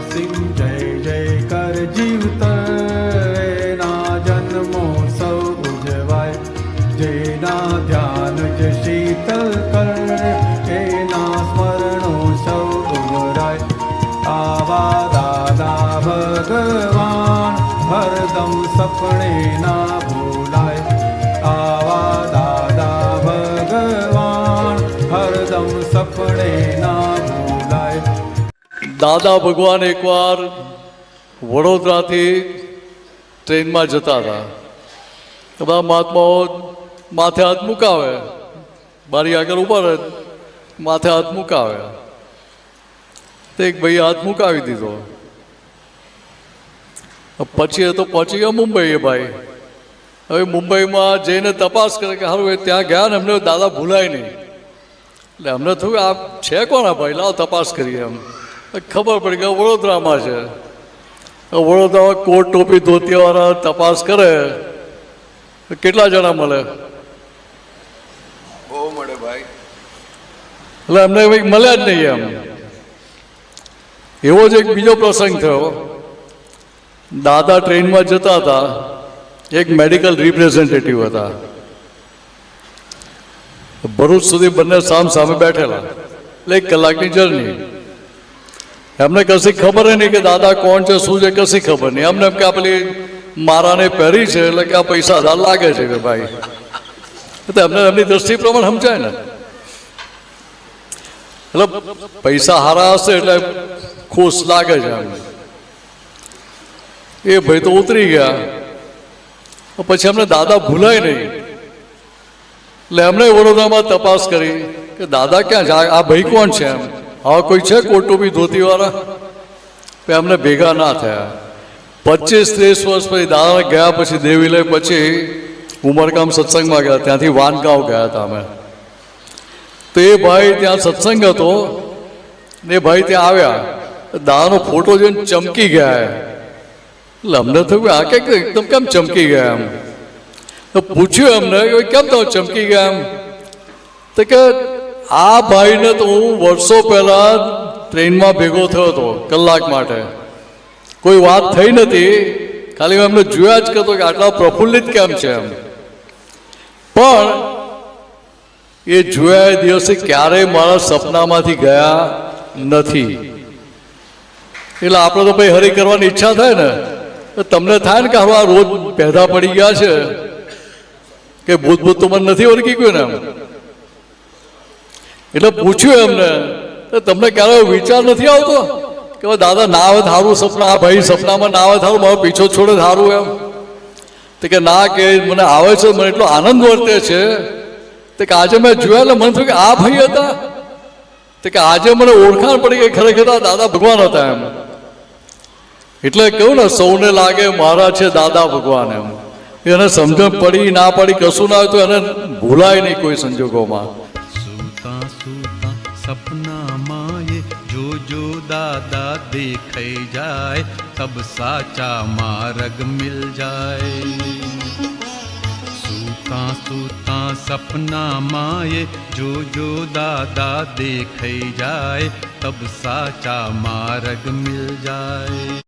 સિંહ જય જય કર જીવત એના જન્મોત્સવ ઉજવાય. જેના ધ્યાન જ શીતલ કર. એના સ્મરણો સૌ ઉમરાય આવા દાદા ભગવાન હરદમ સપને ના ભૂલાય દાદા ભગવાન એકવાર વડોદરાથી ટ્રેનમાં જતા હતા. બધા મહાત્માઓ માથે હાથ મુકાવે. બારી આગળ ઊભા રહે, માથે હાથ મુકાવે. તો એક ભાઈ હાથ મુકાવી દીધો. પછી તો પહોંચી ગયા મુંબઈ એ ભાઈ. હવે મુંબઈમાં જઈને તપાસ કરે કે સારું એ ત્યાં ગયા ને અમને દાદા ભૂલાય નહીં. એટલે અમને થયું, આ છે કોણ આ ભાઈ? લાવ તપાસ કરીએ એમ. ખબર પડી કે વડોદરામાં છે. વડોદરામાં કોટ ટોપી ધોતીવાળા તપાસ કરે. કેટલા જણા મળે? બહુ મળે ભાઈ. એટલે અમને કંઈક મળ્યા જ નહીં એમ. એવો જ એક બીજો પ્રસંગ થયો. દાદા ટ્રેનમાં જતા હતા. એક મેડિકલ રિપ્રેઝેન્ટેટિવ હતા. ભરૂચ સુધી બંને સામ સામે બેઠેલા. એટલે એક કલાકની જર્ની. એમને કશી ખબર નહીં કે દાદા કોણ છે, શું છે, કશી ખબર નહીં. એમને એમ કે પેલી મારાને પહેરી છે, એટલે કે આ પૈસાદાર લાગે છે કે ભાઈ. તો એમને એમની દ્રષ્ટિ પ્રમાણે સમજાય ને. એટલે પૈસા હારા હશે એટલે ખુશ લાગે છે એમને. એ ભાઈ તો ઉતરી ગયા. પછી એમને દાદા ભૂલાય નહીં. એટલે એમણે વડોદરામાં તપાસ કરી કે દાદા ક્યાં આ ભાઈ કોણ છે એમ? હા, કોઈ છે કોટુંબી ધોતીવાળા? એમને ભેગા ના થયા. પચીસ ત્રીસ વર્ષ પછી દાદા ગયા પછી દેવી લઈ પછી ઉમરગામ સત્સંગમાં ગયા. ત્યાંથી વાનગાંવ ગયા હતા અમે. તો એ ભાઈ ત્યાં સત્સંગ હતો ને ભાઈ ત્યાં આવ્યા. દાદાનો ફોટો જોઈને ચમકી ગયા એટલે અમને થયું આ કે કે એકદમ કેમ ચમકી ગયા એમ? તો પૂછ્યું એમને કેમ તમે ચમકી ગયા એમ? તો કે આ ભાઈને તો હું વર્ષો પહેલા ટ્રેનમાં ભેગો થયો હતો, કલાક માટે. કોઈ વાત થઈ નથી, ખાલી હું એમને જોયા જ કરતો કે આટલા પ્રફુલ્લિત કેમ છે એમ. પણ એ જોયા એ દિવસે ક્યારેય મારા સપનામાંથી ગયા નથી. એટલે આપણે તો ભાઈ હરી કરવાની ઈચ્છા થાય ને તમને થાય ને કે હવે આ રોજ પેદા પડી ગયા છે, કે ભૂત ભૂત તો મને નથી ઓળખી ગયું ને એમ. એટલે પૂછ્યું એમને તમને ક્યારે વિચાર નથી આવતો કે દાદા ના આવે સારું સપના, આ ભાઈ સપનામાં ના આવે સારું મારો પીછો છોડે સારું એમ. તો કે, ના, કે મને આવે છે, મને એટલો આનંદ વર્તે છે. તો કે, આજે મેં જોયા એટલે મને થયું કે આ ભાઈ હતા. તો કે, આજે મને ઓળખાણ પડી ગઈ ખરેખર દાદા ભગવાન હતા એમ. એટલે કહ્યું ને, સૌને લાગે મારા છે દાદા ભગવાન એમ. એને સમજણ પડી, ના પડી, કશું ના હોય તો એને ભૂલાય નહીં કોઈ સંજોગોમાં. સપનામાં એ જો જો દાદા દેખાઈ જાય તબ સાચા માર્ગ મિલ જાય. સૂતા સૂતા સપનામાં એ જો જો દાદા દેખાઈ જાય તબ સાચા માર્ગ મિલ જાય.